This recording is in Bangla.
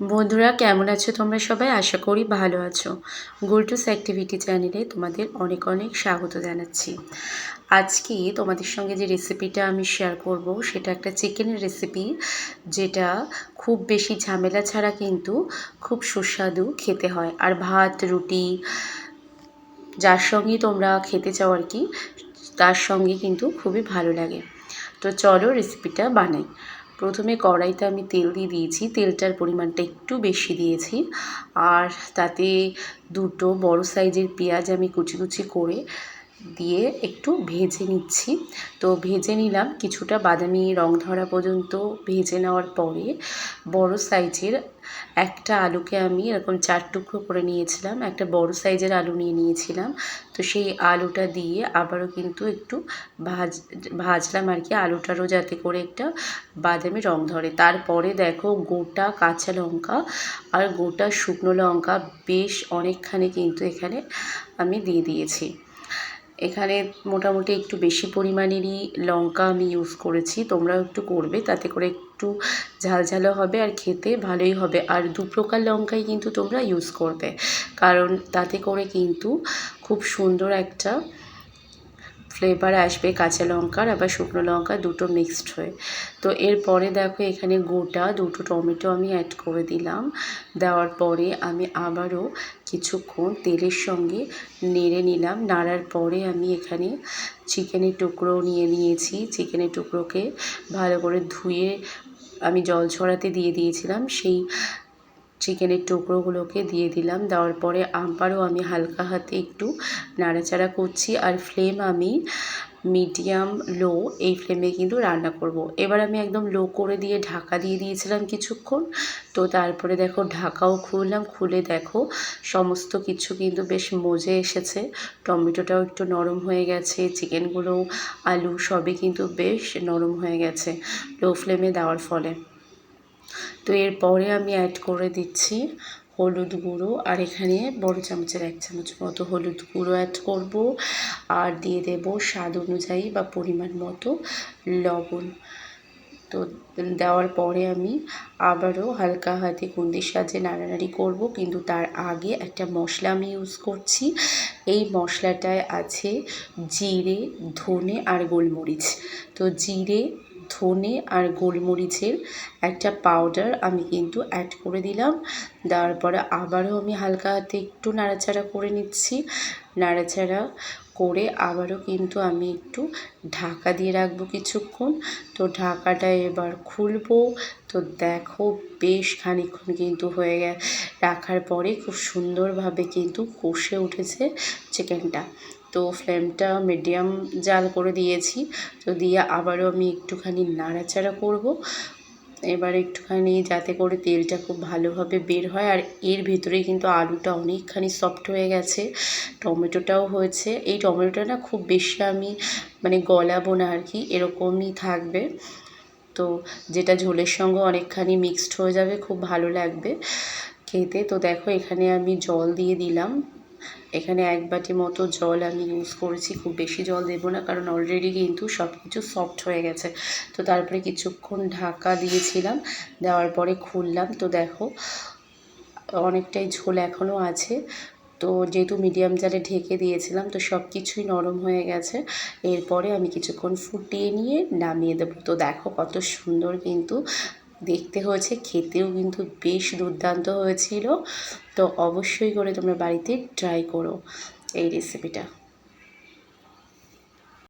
বন্ধুরা, কেমন আছো তোমরা সবাই? আশা করি ভালো আছো। গোল্টুস অ্যাক্টিভিটি চ্যানেলে তোমাদের অনেক অনেক স্বাগত জানাচ্ছি। আজকে তোমাদের সঙ্গে যে রেসিপিটা আমি শেয়ার করব, সেটা একটা চিকেনের রেসিপি যেটা খুব বেশি ঝামেলা ছাড়া কিন্তু খুব সুস্বাদু খেতে হয়। আর ভাত, রুটি, যার সঙ্গে তোমরা খেতে চাও আর কি, তার সঙ্গে কিন্তু খুবই ভালো লাগে। তো চলো রেসিপিটা বানাই। প্রথমে কড়াইতে আমি তেল দিয়ে দিয়েছি। তেলটার পরিমাণটা একটু বেশি দিয়েছি। আর তাতে দুটো বড় সাইজের পেঁয়াজ আমি কুচি কুচি করে দিয়ে একটু ভেজে নিচ্ছি। তো ভেজে নিলাম কিছুটা বাদামি রং ধরা পর্যন্ত ভেজে নেওয়ার পরে বড় সাইজের একটা আলুকে আমি এরকম চার টুকরো করে নিয়েছিলাম, একটা বড় সাইজের আলু নিয়ে নিয়েছিলাম। তো সেই আলুটা দিয়ে আবারও কিন্তু একটু ভাজ, ভাজলাম আর কি আলুটারও যাতে করে একটা বাদামি রং ধরে। তারপরে দেখো গোটা কাঁচা লঙ্কা আর গোটা শুকনো লঙ্কা বেশ অনেকখানি কিন্তু এখানে আমি দিয়ে দিয়েছি। এখানে মোটামুটি একটু বেশি পরিমাণেরই লঙ্কা আমি ইউজ করেছি, তোমরাও একটু করবে, তাতে করে একটু ঝালঝালও হবে আর খেতে ভালোই হবে। আর দু প্রকার লঙ্কাই কিন্তু তোমরা ইউজ করবে, কারণ তাতে করে কিন্তু খুব সুন্দর একটা ফ্লেভার আসবে কাঁচা লঙ্কার, আবার শুকনো লঙ্কা, দুটো মিক্সড হয়ে। তো এরপরে দেখো এখানে গোটা দুটো টমেটো আমি অ্যাড করে দিলাম। দেওয়ার পরে আমি আবারও কিছুক্ষণ তেলের সঙ্গে নেড়ে নিলাম। নাড়ার পরে আমি এখানে চিকেনের টুকরো নিয়ে নিয়েছি। চিকেনের টুকরোকে ভালো করে ধুয়ে আমি জল ছড়াতে দিয়ে দিয়েছিলাম। সেই চিকেনের টুকরোগুলোকে দিয়ে দিলাম। দেওয়ার পরে আবারও আমি হালকা হাতে একটু নাড়াচাড়া করছি আর ফ্লেম আমি মিডিয়াম লো এই ফ্লেমে কিন্তু রান্না করব। এবার আমি একদম লো করে দিয়ে ঢাকা দিয়ে দিয়েছিলাম কিছুক্ষণ। তো তারপরে দেখো ঢাকাও খুললাম। খুলে দেখো সমস্ত কিছু কিন্তু বেশ মজে এসেছে। টমেটোটাও একটু নরম হয়ে গেছে। চিকেনগুলো আলু সবই কিন্তু বেশ নরম হয়ে গেছে লো ফ্লেমে দেওয়ার ফলে। তো এরপরে আমি অ্যাড করে দিচ্ছি হলুদ গুঁড়ো আর এখানে বড় চামচের এক চামচ মতো হলুদ গুঁড়ো অ্যাড করব আর দিয়ে দেব স্বাদ অনুযায়ী বা পরিমাণ মতো লবণ। তো দেওয়ার পরে আমি আবারও হালকা হাতে কুন্দির সাহায্যে নাড়ানাড়ি করব কিন্তু তার আগে একটা মশলা আমি ইউজ করছি। এই মশলাটায় আছে জিরে, ধনে আর গোলমরিচ। তো জিরে ধনে আর গোলমরিচের একটা পাউডার আমি কিন্তু অ্যাড করে দিলাম। দেওয়ার পরে আবারও আমি হালকা হাতে একটু নাড়াচাড়া করে নিচ্ছি। নাড়াচাড়া করে আবারও কিন্তু আমি একটু ঢাকা দিয়ে রাখব কিছুক্ষণ। তো ঢাকাটা এবার খুলবো। তো দেখো বেশ খানিক্ষণ কিন্তু হয়ে গে, রাখার পরে খুব সুন্দরভাবে কিন্তু কষে উঠেছে চিকেনটা তো ফ্লেমটা মিডিয়াম জাল করে দিয়েছি। তো দিয়ে আবারও আমি একটুখানি নাড়াচাড়া করব। এবার একটুখানি যাতে করে তেলটা খুব ভালোভাবে বের হয়। আর এর ভেতরে কিন্তু আলুটা অনেকখানি সফট হয়ে গেছে। টমেটোটাও হয়েছে। এই টমেটোটা না খুব বেশি আমি মানে গলাবো না আর কি, এরকমই থাকবে। তো যেটা ঝোলের সঙ্গে অনেকখানি মিক্সড হয়ে যাবে, খুব ভালো লাগবে খেতে। তো দেখো এখানে আমি জল দিয়ে দিলাম। এখানে এক বাটি মতো জল আমি ইউজ করেছি, খুব বেশি জল দেবো না, কারণ অলরেডি কিন্তু সব কিছু সফট হয়ে গেছে। তো তারপরে কিছুক্ষণ ঢাকা দিয়েছিলাম, দেওয়ার পরে খুললাম। তো দেখো, অনেকটাই ঝোল এখনও আছে। তো যেহেতু মিডিয়াম জালে ঢেকে দিয়েছিলাম, তো সব কিছুই নরম হয়ে গেছে। এরপরে আমি কিছুক্ষণ ফুটিয়ে নিয়ে নামিয়ে দেবো। তো দেখো কত সুন্দর কিন্তু দেখতে হয়েছে, খেতেও কিন্তু বেশ দুর্দান্ত হয়েছিল। তো অবশ্যই করে তোমরা বাড়িতে ট্রাই করো এই রেসিপিটা